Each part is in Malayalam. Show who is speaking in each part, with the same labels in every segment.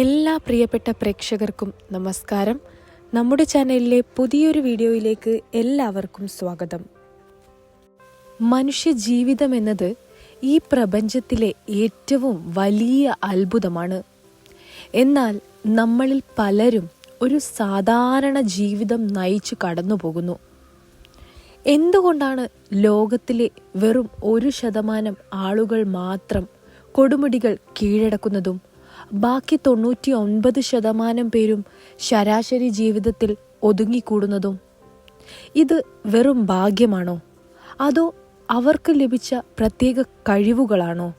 Speaker 1: എല്ലാ പ്രിയപ്പെട്ട പ്രേക്ഷകർക്കും നമസ്കാരം. നമ്മുടെ ചാനലിലെ പുതിയൊരു വീഡിയോയിലേക്ക് എല്ലാവർക്കും സ്വാഗതം. മനുഷ്യ ജീവിതം എന്നത് ഈ പ്രപഞ്ചത്തിലെ ഏറ്റവും വലിയ അത്ഭുതമാണ്. എന്നാൽ നമ്മളിൽ പലരും ഒരു സാധാരണ ജീവിതം നയിച്ചു കടന്നു പോകുന്നു എന്തുകൊണ്ടാണ് ലോകത്തിലെ വെറും ഒരു ശതമാനം ആളുകൾ മാത്രം കൊടുമുടികൾ കീഴടക്കുന്നതും ബാക്കി തൊണ്ണൂറ്റി ഒൻപത് ശതമാനം പേരും ശരാശരി ജീവിതത്തിൽ ഒതുങ്ങിക്കൂടുന്നതും. ഇത് വെറും ഭാഗ്യമാണോ? അതോ അവർക്ക് ലഭിച്ച പ്രത്യേക കഴിവുകളാണോ?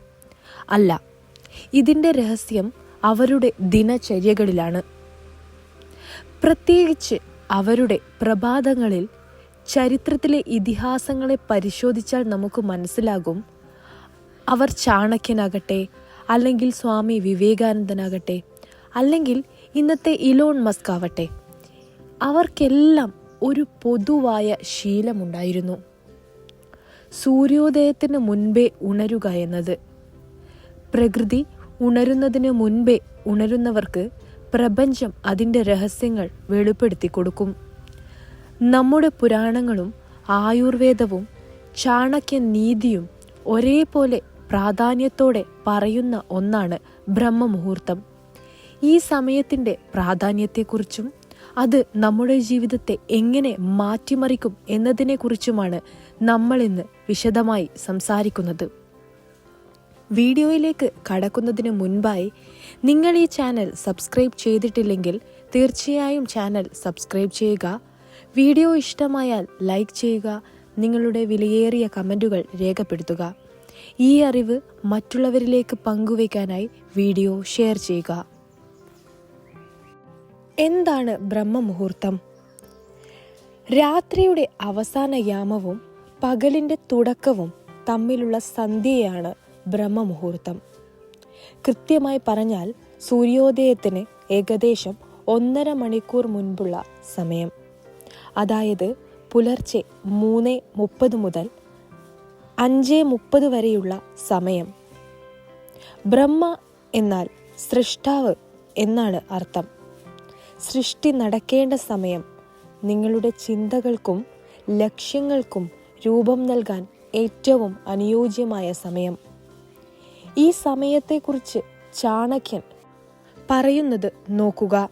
Speaker 1: അല്ല ഇതിന്റെ രഹസ്യം അവരുടെ ദിനചര്യകളിലാണ്. പ്രത്യേകിച്ച് അവരുടെ പ്രഭാതങ്ങളിൽ ചരിത്രത്തിലെ ഇതിഹാസങ്ങളെ പരിശോധിച്ചാൽ നമുക്ക് മനസ്സിലാകും. അവർ ചാണക്യനാകട്ടെ അല്ലെങ്കിൽ സ്വാമി വിവേകാനന്ദനാകട്ടെ അല്ലെങ്കിൽ ഇന്നത്തെ ഇലോൺ മസ്ക് ആവട്ടെ അവർക്കെല്ലാം ഒരു പൊതുവായ ശീലമുണ്ടായിരുന്നു. സൂര്യോദയത്തിന് മുൻപേ ഉണരുക എന്നത്. പ്രകൃതി ഉണരുന്നതിന് മുൻപേ ഉണരുന്നവർക്ക് പ്രപഞ്ചം അതിന്റെ രഹസ്യങ്ങൾ വെളിപ്പെടുത്തി കൊടുക്കും. നമ്മുടെ പുരാണങ്ങളും ആയുർവേദവും ചാണക്യ നീതിയും ഒരേപോലെ പ്രാധാന്യത്തോടെ പറയുന്ന ഒന്നാണ് ബ്രഹ്മമുഹൂർത്തം. ഈ സമയത്തിന്റെ പ്രാധാന്യത്തെക്കുറിച്ചും അത് നമ്മുടെ ജീവിതത്തെ എങ്ങനെ മാറ്റിമറിക്കും എന്നതിനെക്കുറിച്ചുമാണ് നമ്മൾ ഇന്ന് വിശദമായി സംസാരിക്കുന്നത്. വീഡിയോയിലേക്ക് കടക്കുന്നതിന് മുൻപായി നിങ്ങൾ ഈ ചാനൽ സബ്സ്ക്രൈബ് ചെയ്തിട്ടില്ലെങ്കിൽ തീർച്ചയായും ചാനൽ സബ്സ്ക്രൈബ് ചെയ്യുക. വീഡിയോ ഇഷ്ടമായാൽ ലൈക്ക് ചെയ്യുക. നിങ്ങളുടെ വിലയേറിയ കമന്റുകൾ രേഖപ്പെടുത്തുക. ഈ അറിവ് മറ്റുള്ളവരിലേക്ക് പങ്കുവയ്ക്കാനായി വീഡിയോ ഷെയർ ചെയ്യുക. എന്താണ് ബ്രഹ്മമുഹൂർത്തം? രാത്രിയുടെ അവസാന യാമവും പകലിന്റെ തുടക്കവും തമ്മിലുള്ള സന്ധ്യയാണ് ബ്രഹ്മമുഹൂർത്തം. കൃത്യമായി പറഞ്ഞാൽ സൂര്യോദയത്തിന് ഏകദേശം ഒന്നര മണിക്കൂർ മുൻപുള്ള സമയം. അതായത് പുലർച്ചെ മൂന്ന് മുപ്പത് മുതൽ അഞ്ച് മുപ്പത് വരെയുള്ള സമയം. ബ്രഹ്മ എന്നാൽ സൃഷ്ടാവ് എന്നാണ് അർത്ഥം. സൃഷ്ടി നടക്കേണ്ട സമയം നിങ്ങളുടെ ചിന്തകൾക്കും ലക്ഷ്യങ്ങൾക്കും രൂപം നൽകാൻ ഏറ്റവും അനുയോജ്യമായ സമയം. ഈ സമയത്തെക്കുറിച്ച് ചാണക്യൻ പറയുന്നത് നോക്കുക.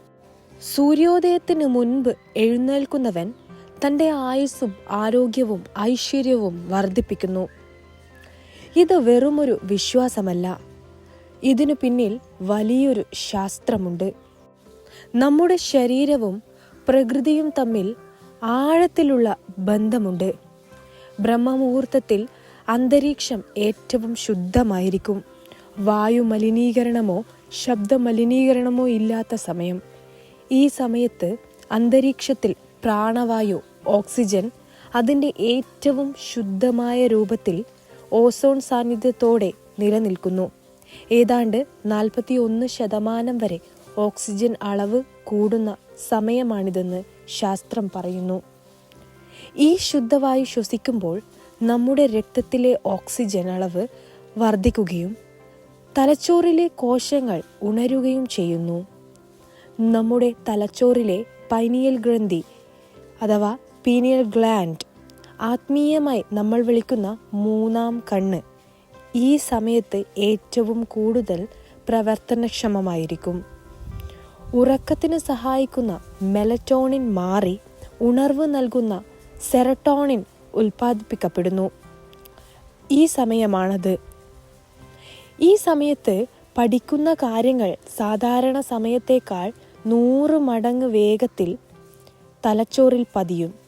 Speaker 1: സൂര്യോദയത്തിന് മുൻപ് എഴുന്നേൽക്കുന്നവൻ തന്റെ ആയുസ്സും ആരോഗ്യവും ഐശ്വര്യവും വർദ്ധിപ്പിക്കുന്നു. ഇത് വെറുമൊരു വിശ്വാസമല്ല. ഇതിനു പിന്നിൽ വലിയൊരു ശാസ്ത്രമുണ്ട്. നമ്മുടെ ശരീരവും പ്രകൃതിയും തമ്മിൽ ആഴത്തിലുള്ള ബന്ധമുണ്ട്. ബ്രഹ്മമുഹൂർത്തത്തിൽ അന്തരീക്ഷം ഏറ്റവും ശുദ്ധമായിരിക്കും. വായു മലിനീകരണമോ ശബ്ദ മലിനീകരണമോ ഇല്ലാത്ത സമയം. ഈ സമയത്ത് അന്തരീക്ഷത്തിൽ പ്രാണവായു ഓക്സിജൻ അതിന്റെ ഏറ്റവും ശുദ്ധമായ രൂപത്തിൽ ഓസോൺ സാന്നിധ്യത്തോടെ നിലനിൽക്കുന്നു. ഏതാണ്ട് നാൽപ്പത്തി ഒന്ന് ശതമാനം വരെ ഓക്സിജൻ അളവ് കൂടുന്ന സമയമാണിതെന്ന് ശാസ്ത്രം പറയുന്നു. ഈ ശുദ്ധവായു ശ്വസിക്കുമ്പോൾ നമ്മുടെ രക്തത്തിലെ ഓക്സിജൻ അളവ് വർദ്ധിക്കുകയും തലച്ചോറിലെ കോശങ്ങൾ ഉണരുകയും ചെയ്യുന്നു. നമ്മുടെ തലച്ചോറിലെ പൈനിയൽ ഗ്രന്ഥി അഥവാ പീനിയൽ ഗ്ലാൻഡ് ആത്മീയമായി നമ്മൾ വിളിക്കുന്ന മൂന്നാം കണ്ണ് ഈ സമയത്ത് ഏറ്റവും കൂടുതൽ പ്രവർത്തനക്ഷമമായിരിക്കും. ഉറക്കത്തിന് സഹായിക്കുന്ന മെലറ്റോണിൻ മാറി ഉണർവ് നൽകുന്ന സെറട്ടോണിൻ ഉൽപ്പാദിപ്പിക്കപ്പെടുന്നു. ഈ സമയമാണത്. ഈ സമയത്ത് പഠിക്കുന്ന കാര്യങ്ങൾ സാധാരണ സമയത്തേക്കാൾ നൂറ് മടങ്ങ് വേഗത്തിൽ തലച്ചോറിൽ പതിയും.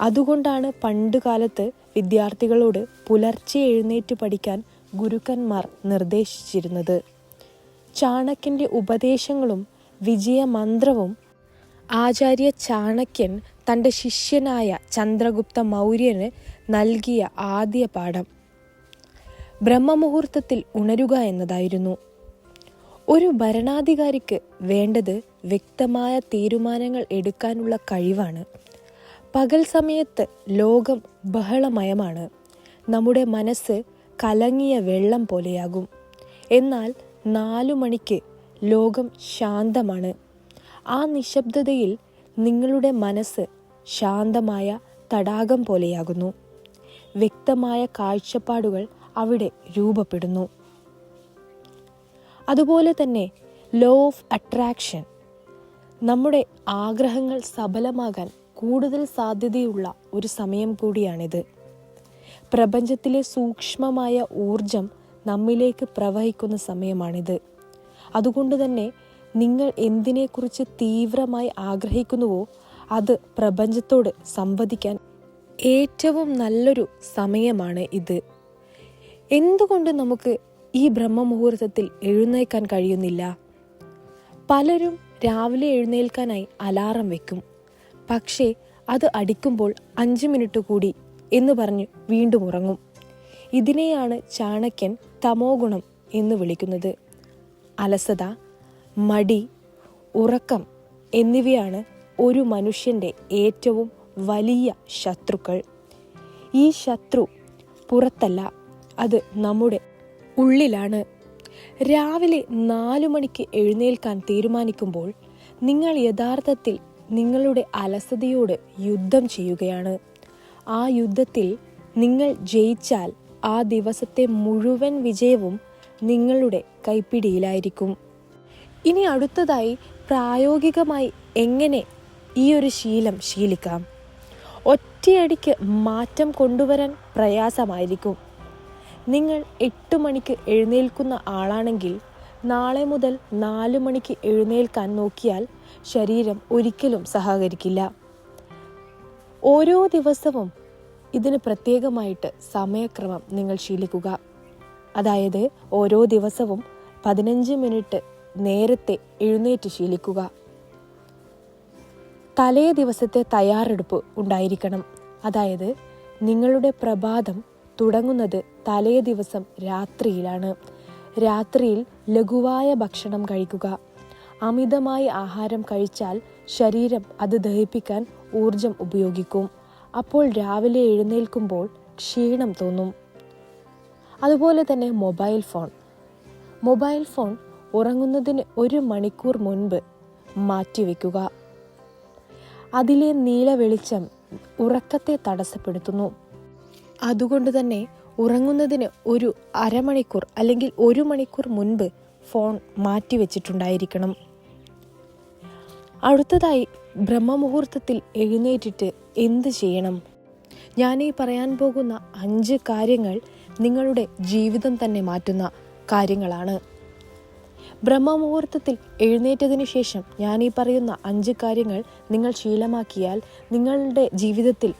Speaker 1: അതുകൊണ്ടാണ് പണ്ടുകാലത്ത് വിദ്യാർത്ഥികളോട് പുലർച്ചെ എഴുന്നേറ്റ് പഠിക്കാൻ ഗുരുക്കന്മാർ നിർദ്ദേശിച്ചിരുന്നത്. ചാണക്യന്റെ ഉപദേശങ്ങളും വിജയമന്ത്രവും ആചാര്യ ചാണക്യൻ തന്റെ ശിഷ്യനായ ചന്ദ്രഗുപ്ത മൗര്യന് നൽകിയ ആദ്യ പാഠം. ബ്രഹ്മമുഹൂർത്തത്തിൽ ഉണരുക എന്നതായിരുന്നു. ഒരു ഭരണാധികാരിക്ക് വേണ്ടത് വ്യക്തമായ തീരുമാനങ്ങൾ എടുക്കാനുള്ള കഴിവാണ്. പകൽ സമയത്ത് ലോകം ബഹളമയമാണ്. നമ്മുടെ മനസ്സ് കലങ്ങിയ വെള്ളം പോലെയാകും. എന്നാൽ നാലു മണിക്ക് ലോകം ശാന്തമാണ്. ആ നിശബ്ദതയിൽ നിങ്ങളുടെ മനസ്സ് ശാന്തമായ തടാകം പോലെയാകുന്നു. വ്യക്തമായ കാഴ്ചപ്പാടുകൾ അവിടെ രൂപപ്പെടുന്നു. അതുപോലെ തന്നെ ലോ ഓഫ് അട്രാക്ഷൻ നമ്മുടെ ആഗ്രഹങ്ങൾ സഫലമാകാൻ കൂടുതൽ സാധ്യതയുള്ള ഒരു സമയം കൂടിയാണിത്. പ്രപഞ്ചത്തിലെ സൂക്ഷ്മമായ ഊർജം നമ്മിലേക്ക് പ്രവഹിക്കുന്ന സമയമാണിത്. അതുകൊണ്ട് തന്നെ നിങ്ങൾ എന്തിനെക്കുറിച്ച് തീവ്രമായി ആഗ്രഹിക്കുന്നുവോ അത് പ്രപഞ്ചത്തോട് സംവദിക്കാൻ ഏറ്റവും നല്ലൊരു സമയമാണ് ഇത്. എന്തുകൊണ്ട് നമുക്ക് ഈ ബ്രഹ്മമുഹൂർത്തത്തിൽ എഴുന്നേൽക്കാൻ കഴിയുന്നില്ല? പലരും രാവിലെ എഴുന്നേൽക്കാനായി അലാറം വെക്കും. പക്ഷേ അത് അടിക്കുമ്പോൾ അഞ്ച് മിനിറ്റ് കൂടി എന്ന് പറഞ്ഞ് വീണ്ടും ഉറങ്ങും. ഇതിനെയാണ് ചാണക്യൻ തമോ ഗുണം എന്ന് വിളിക്കുന്നത്. അലസത മടി ഉറക്കം എന്നിവയാണ് ഒരു മനുഷ്യന്റെ ഏറ്റവും വലിയ ശത്രുക്കൾ. ഈ ശത്രു പുറത്തല്ല അത് നമ്മുടെ ഉള്ളിലാണ്. രാവിലെ നാലു മണിക്ക് എഴുന്നേൽക്കാൻ തീരുമാനിക്കുമ്പോൾ നിങ്ങൾ യഥാർത്ഥത്തിൽ നിങ്ങളുടെ അലസതയോട് യുദ്ധം ചെയ്യുകയാണ്. ആ യുദ്ധത്തിൽ നിങ്ങൾ ജയിച്ചാൽ ആ ദിവസത്തെ മുഴുവൻ വിജയവും നിങ്ങളുടെ കൈപ്പിടിയിലായിരിക്കും. ഇനി അടുത്തതായി പ്രായോഗികമായി എങ്ങനെ ഈ ഒരു ശീലം ശീലിക്കാം? ഒറ്റയടിക്ക് മാറ്റം കൊണ്ടുവരാൻ പ്രയാസമായിരിക്കും. നിങ്ങൾ എട്ട് മണിക്ക് എഴുന്നേൽക്കുന്ന ആളാണെങ്കിൽ നാളെ മുതൽ നാല് മണിക്ക് എഴുന്നേൽക്കാൻ നോക്കിയാൽ ശരീരം ഒരിക്കലും സഹകരിക്കില്ല. ഓരോ ദിവസവും ഇതിന് പ്രത്യേകമായിട്ട് സമയക്രമം നിങ്ങൾ ശീലിക്കുക. അതായത് ഓരോ ദിവസവും പതിനഞ്ച് മിനിറ്റ് നേരത്തെ എഴുന്നേറ്റ് ശീലിക്കുക. തലേ ദിവസത്തെ തയ്യാറെടുപ്പ് ഉണ്ടായിരിക്കണം. അതായത് നിങ്ങളുടെ പ്രഭാതം തുടങ്ങുന്നത് തലേ ദിവസം രാത്രിയിലാണ്. രാത്രിയിൽ ലഘുവായ ഭക്ഷണം കഴിക്കുക. അമിതമായ ആഹാരം കഴിച്ചാൽ ശരീരം അത് ദഹിപ്പിക്കാൻ ഊർജം ഉപയോഗിക്കും. അപ്പോൾ രാവിലെ എഴുന്നേൽക്കുമ്പോൾ ക്ഷീണം തോന്നും. അതുപോലെ തന്നെ മൊബൈൽ ഫോൺ. മൊബൈൽ ഫോൺ ഉറങ്ങുന്നതിന് ഒരു മണിക്കൂർ മുൻപ് മാറ്റിവെക്കുക. അതിലെ നീല വെളിച്ചം ഉറക്കത്തെ തടസ്സപ്പെടുത്തുന്നു. അതുകൊണ്ട് തന്നെ ഉറങ്ങുന്നതിന് ഒരു അരമണിക്കൂർ അല്ലെങ്കിൽ ഒരു മണിക്കൂർ മുൻപ് ഫോൺ മാറ്റി വെച്ചിട്ടുണ്ടായിരിക്കണം. അടുത്തതായി ബ്രഹ്മമുഹൂർത്തത്തിൽ എഴുന്നേറ്റിട്ട് എന്ത് ചെയ്യണം? ഈ പറയാൻ പോകുന്ന അഞ്ച് കാര്യങ്ങൾ നിങ്ങളുടെ ജീവിതം തന്നെ മാറ്റുന്ന കാര്യങ്ങളാണ്. ബ്രഹ്മമുഹൂർത്തത്തിൽ എഴുന്നേറ്റതിന് ശേഷം ഈ പറയുന്ന അഞ്ച് കാര്യങ്ങൾ നിങ്ങൾ ശീലമാക്കിയാൽ നിങ്ങളുടെ ജീവിതത്തിൽ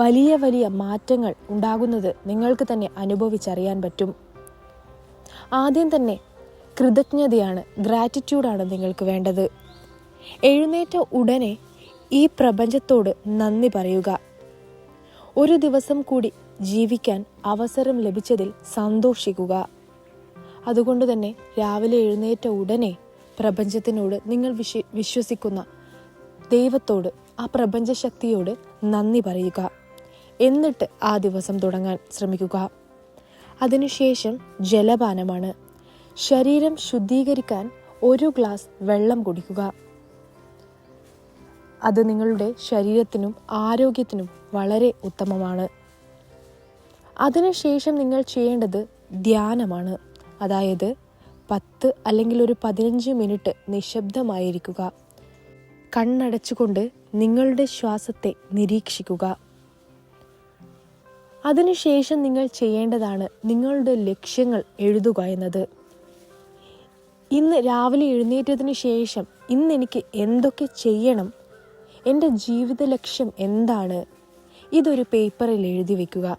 Speaker 1: വലിയ വലിയ മാറ്റങ്ങൾ ഉണ്ടാകുന്നത് നിങ്ങൾക്ക് തന്നെ അനുഭവിച്ചറിയാൻ പറ്റും. ആദ്യം തന്നെ കൃതജ്ഞതയാണ് ഗ്രാറ്റിറ്റ്യൂഡാണ് നിങ്ങൾക്ക് വേണ്ടത്. എഴുന്നേറ്റ ഉടനെ ഈ പ്രപഞ്ചത്തോട് നന്ദി പറയുക. ഒരു ദിവസം കൂടി ജീവിക്കാൻ അവസരം ലഭിച്ചതിൽ സന്തോഷിക്കുക. അതുകൊണ്ട് തന്നെ രാവിലെ എഴുന്നേറ്റ ഉടനെ പ്രപഞ്ചത്തിനോട് നിങ്ങൾ വിശ്വ വിശ്വസിക്കുന്ന ദൈവത്തോട് ആ പ്രപഞ്ചശക്തിയോട് നന്ദി പറയുക. എന്നിട്ട് ആ ദിവസം തുടങ്ങാൻ ശ്രമിക്കുക. അതിനുശേഷം ജലപാനമാണ്. ശരീരം ശുദ്ധീകരിക്കാൻ ഒരു ഗ്ലാസ് വെള്ളം കുടിക്കുക. അത് നിങ്ങളുടെ ശരീരത്തിനും ആരോഗ്യത്തിനും വളരെ ഉത്തമമാണ്. അതിനുശേഷം നിങ്ങൾ ചെയ്യേണ്ടത് ധ്യാനമാണ്. അതായത് പത്ത് അല്ലെങ്കിൽ ഒരു പതിനഞ്ച് മിനിറ്റ് നിശബ്ദമായിരിക്കുക. കണ്ണടച്ചുകൊണ്ട് നിങ്ങളുടെ ശ്വാസത്തെ നിരീക്ഷിക്കുക. അതിനുശേഷം നിങ്ങൾ ചെയ്യേണ്ടതാണ് നിങ്ങളുടെ ലക്ഷ്യങ്ങൾ എഴുതുക എന്നത്. ഇന്ന് രാവിലെ എഴുന്നേറ്റതിന് ശേഷം ഇന്ന് എനിക്ക് എന്തൊക്കെ ചെയ്യണം? എന്റെ ജീവിത ലക്ഷ്യം എന്താണ്? ഇതൊരു പേപ്പറിൽ എഴുതി വെക്കുക.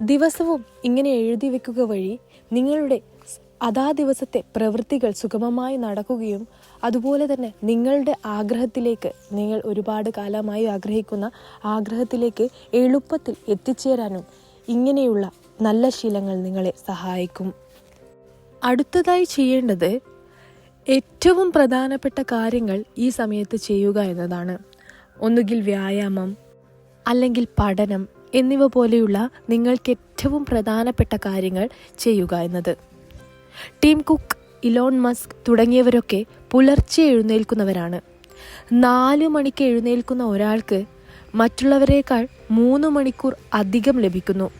Speaker 1: ദിവസവും ഇങ്ങനെ എഴുതി വെക്കുക വഴി നിങ്ങളുടെ അതാ ദിവസത്തെ പ്രവൃത്തികൾ സുഗമമായി നടക്കുകയും അതുപോലെ തന്നെ നിങ്ങളുടെ ആഗ്രഹത്തിലേക്ക് നിങ്ങൾ ഒരുപാട് കാലമായി ആഗ്രഹിക്കുന്ന ആഗ്രഹത്തിലേക്ക് എളുപ്പത്തിൽ എത്തിച്ചേരാനും ഇങ്ങനെയുള്ള നല്ല ശീലങ്ങൾ നിങ്ങളെ സഹായിക്കും. അടുത്തതായി ചെയ്യേണ്ടത് ഏറ്റവും പ്രധാനപ്പെട്ട കാര്യങ്ങൾ ഈ സമയത്ത് ചെയ്യുക എന്നതാണ്. ഒന്നുകിൽ വ്യായാമം അല്ലെങ്കിൽ പഠനം എന്നിവ പോലെയുള്ള നിങ്ങൾക്ക് ഏറ്റവും പ്രധാനപ്പെട്ട കാര്യങ്ങൾ ചെയ്യുക എന്നത്. ടീം കുക്ക് ഇലോൺ മസ്ക് തുടങ്ങിയവരൊക്കെ പുലർച്ചെ എഴുന്നേൽക്കുന്നവരാണ്. നാലു മണിക്ക് എഴുന്നേൽക്കുന്ന ഒരാൾക്ക് മറ്റുള്ളവരെക്കാൾ മൂന്ന് മണിക്കൂർ അധികം ലഭിക്കുന്നു.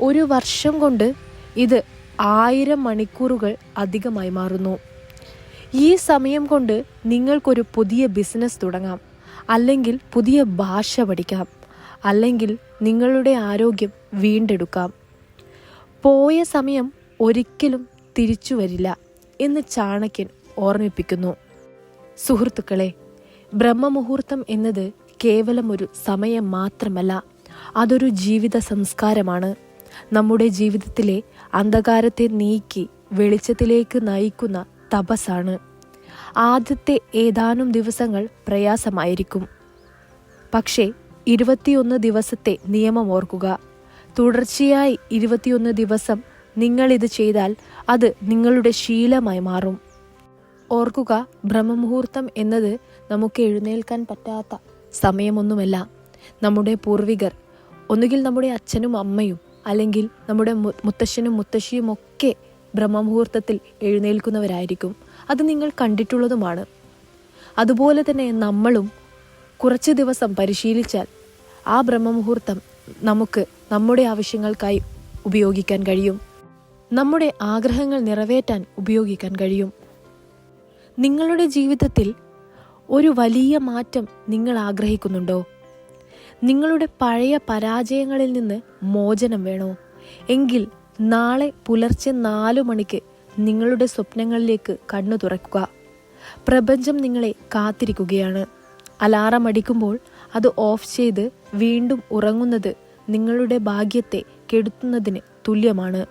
Speaker 1: ഒരു വർഷം കൊണ്ട് ഇത് ആയിരം മണിക്കൂറുകൾ അധികമായി മാറുന്നു. ഈ സമയം കൊണ്ട് നിങ്ങൾക്കൊരു പുതിയ ബിസിനസ് തുടങ്ങാം. അല്ലെങ്കിൽ പുതിയ ഭാഷ പഠിക്കാം. അല്ലെങ്കിൽ നിങ്ങളുടെ ആരോഗ്യം വീണ്ടെടുക്കാം. പോയ സമയം ഒരിക്കലും തിരിച്ചു വരില്ല എന്ന് ചാണക്യൻ ഓർമ്മിപ്പിക്കുന്നു. സുഹൃത്തുക്കളെ ബ്രഹ്മമുഹൂർത്തം എന്നത് കേവലം ഒരു സമയം മാത്രമല്ല. അതൊരു ജീവിത സംസ്കാരമാണ്. നമ്മുടെ ജീവിതത്തിലെ അന്ധകാരത്തെ നീക്കി വെളിച്ചത്തിലേക്ക് നയിക്കുന്ന തപസ്സാണ്. ആദ്യത്തെ ഏതാനും ദിവസങ്ങൾ പ്രയാസമായിരിക്കും. പക്ഷേ ഇരുപത്തിയൊന്ന് ദിവസത്തെ നിയമം ഓർക്കുക. തുടർച്ചയായി ഇരുപത്തിയൊന്ന് ദിവസം നിങ്ങളിത് ചെയ്താൽ അത് നിങ്ങളുടെ ശീലമായി മാറും. ഓർക്കുക ബ്രഹ്മമുഹൂർത്തം എന്നത് നമുക്ക് എഴുന്നേൽക്കാൻ പറ്റാത്ത സമയമൊന്നുമല്ല. നമ്മുടെ പൂർവികർ ഒന്നുകിൽ നമ്മുടെ അച്ഛനും അമ്മയും അല്ലെങ്കിൽ നമ്മുടെ മുത്തശ്ശനും മുത്തശ്ശിയും ഒക്കെ ബ്രഹ്മമുഹൂർത്തത്തിൽ എഴുന്നേൽക്കുന്നവരായിരിക്കും. അത് നിങ്ങൾ കണ്ടിട്ടുള്ളതുമാണ്. അതുപോലെ തന്നെ നമ്മളും കുറച്ച് ദിവസം പരിശീലിച്ചാൽ ആ ബ്രഹ്മമുഹൂർത്തം നമുക്ക് നമ്മുടെ ആവശ്യങ്ങൾക്കായി ഉപയോഗിക്കാൻ കഴിയും. നമ്മുടെ ആഗ്രഹങ്ങൾ നിറവേറ്റാൻ ഉപയോഗിക്കാൻ കഴിയും. നിങ്ങളുടെ ജീവിതത്തിൽ ഒരു വലിയ മാറ്റം നിങ്ങൾ ആഗ്രഹിക്കുന്നുണ്ടോ? നിങ്ങളുടെ പഴയ പരാജയങ്ങളിൽ നിന്ന് മോചനം വേണോ? എങ്കിൽ നാളെ പുലർച്ചെ നാലു മണിക്ക് നിങ്ങളുടെ സ്വപ്നങ്ങളിലേക്ക് കണ്ണു തുറക്കുക. പ്രപഞ്ചം നിങ്ങളെ കാത്തിരിക്കുകയാണ്. അലാറം അടിക്കുമ്പോൾ അത് ഓഫ് ചെയ്ത് വീണ്ടും ഉറങ്ങുന്നത് നിങ്ങളുടെ ഭാഗ്യത്തെ കെടുത്തുന്നതിന് തുല്യമാണ്.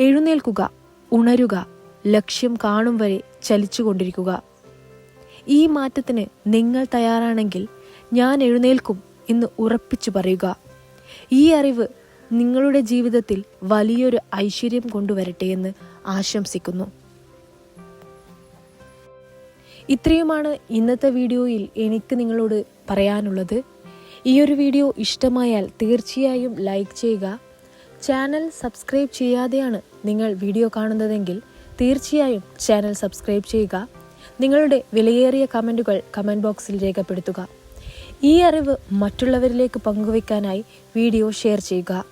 Speaker 1: എഴുന്നേൽക്കുക ഉണരുക ലക്ഷ്യം കാണും വരെ ചലിച്ചുകൊണ്ടിരിക്കുക ഈ മാറ്റത്തിന് നിങ്ങൾ തയ്യാറാണെങ്കിൽ ഞാൻ എഴുന്നേൽക്കും. എന്ന് ഉറപ്പിച്ചു പറയുക. ഈ അറിവ് നിങ്ങളുടെ ജീവിതത്തിൽ വലിയൊരു ഐശ്വര്യം കൊണ്ടുവരട്ടെ എന്ന് ആശംസിക്കുന്നു. ഇത്രയുമാണ് ഇന്നത്തെ വീഡിയോയിൽ എനിക്ക് നിങ്ങളോട് പറയാനുള്ളത്. ഈ ഒരു വീഡിയോ ഇഷ്ടമായാൽ തീർച്ചയായും ലൈക്ക് ചെയ്യുക. ചാനൽ സബ്സ്ക്രൈബ് ചെയ്യാതെയാണ് നിങ്ങൾ വീഡിയോ കാണുന്നതെങ്കിൽ തീർച്ചയായും ചാനൽ സബ്സ്ക്രൈബ് ചെയ്യുക. നിങ്ങളുടെ വിലയേറിയ കമന്റുകൾ കമന്റ് ബോക്സിൽ രേഖപ്പെടുത്തുക. ഈ അറിവ് മറ്റുള്ളവരിലേക്ക് പങ്കുവയ്ക്കാനായി വീഡിയോ ഷെയർ ചെയ്യുക.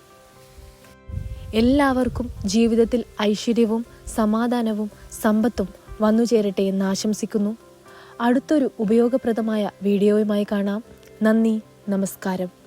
Speaker 1: എല്ലാവർക്കും ജീവിതത്തിൽ ഐശ്വര്യവും സമാധാനവും സമ്പത്തും വന്നു ചേരട്ടെ എന്ന് ആശംസിക്കുന്നു. അടുത്തൊരു ഉപയോഗപ്രദമായ വീഡിയോയുമായി കാണാം. നന്ദി നമസ്കാരം.